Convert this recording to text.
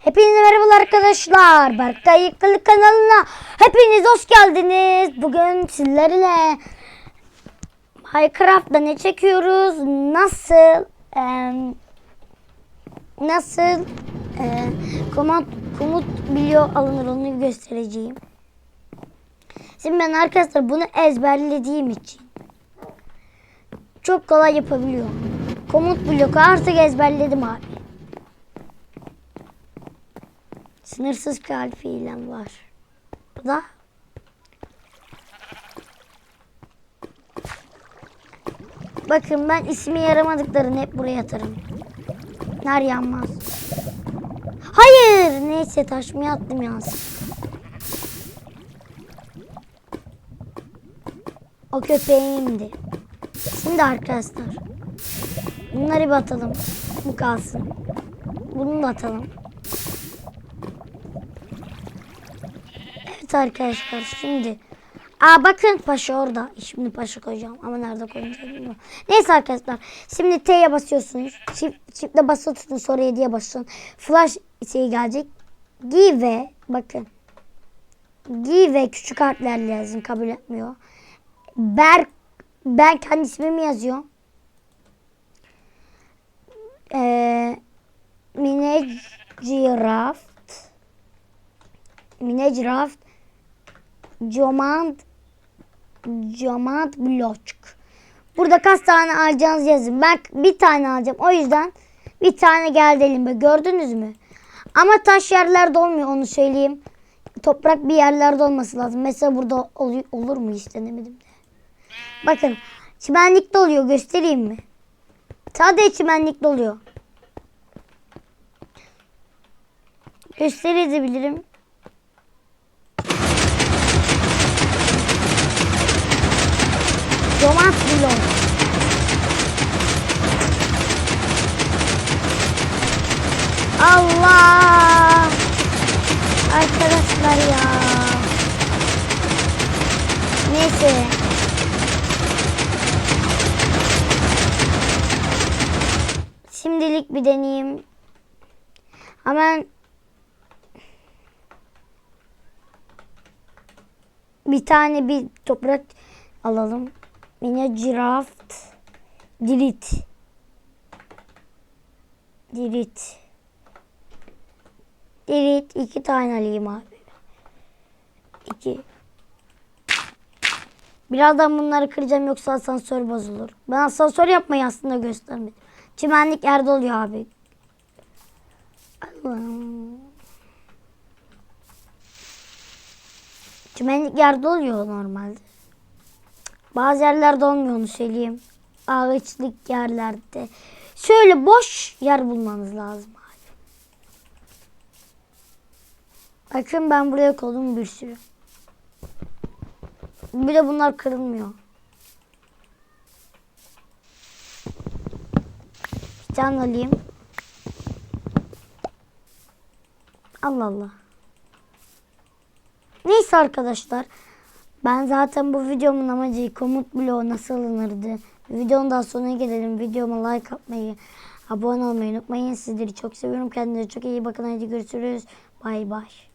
Hepinize merhabalar arkadaşlar. Berkay Yıkılı kanalına hepiniz hoş geldiniz. Bugün sizlerle Minecraft'ta ne çekiyoruz? Nasıl em, nasıl e, komut, komut biliyor alınır onu göstereceğim. Şimdi ben arkadaşlar bunu ezberlediğim için çok kolay yapabiliyorum. Komut bloku artık ezberledim abi. Sınırsız kalp fiilem var. Bu da Bakın ben ismi yaramadıklarını hep buraya atarım. Nar yanmaz. Hayır. Neyse taşmaya attım yansın. O köpeğimdi. Şimdi arkadaşlar. Bunları bir atalım. Bu kalsın. Bunu da atalım. Evet arkadaşlar şimdi. Aa bakın paşa orada. Şimdi paşa koyacağım ama nerede koyacağım bilmiyorum. Neyse arkadaşlar. Şimdi T'ye basıyorsunuz. Çift, çiftle basılı tutun sonra 7'ye basın. Flash şey gelecek. Give bakın. Give küçük harflerle yazın kabul etmiyor. Berk ben kendi ismimi yazıyorum. Ee, Minecraft Minecraft Command Command Block Burada kaç tane alacağınızı yazın. Ben bir tane alacağım. O yüzden bir tane geldi elime. Gördünüz mü? Ama taş yerlerde olmuyor onu söyleyeyim. Toprak bir yerlerde olması lazım. Mesela burada ol- olur mu hiç denemedim de. Bakın çimenlikte oluyor göstereyim mi? Sadece çimenlikte oluyor. Gösterebilirim. Roman Blon. Allah! Arkadaşlar ya. Şimdilik bir deneyeyim. Hemen bir tane bir toprak alalım. Yine Giraft Dirit Dirit Dirit iki tane alayım abi. İki. Birazdan bunları kıracağım yoksa asansör bozulur. Ben asansör yapmayı aslında göstermedim. Çimenlik yerde oluyor abi. Allah'ım. Çimenlik yerde oluyor normalde. Bazı yerlerde olmuyor onu söyleyeyim. Ağaçlık yerlerde. Şöyle boş yer bulmanız lazım abi. Bakın ben buraya koydum bir sürü. Bir de bunlar kırılmıyor. Bir tane alayım. Allah Allah. Neyse arkadaşlar. Ben zaten bu videomun amacı komut bloğu nasıl alınırdı. Videonun daha sonuna gelelim. Videoma like atmayı, abone olmayı unutmayın. Sizleri çok seviyorum. Kendinize çok iyi bakın. Hadi görüşürüz. Bay bay.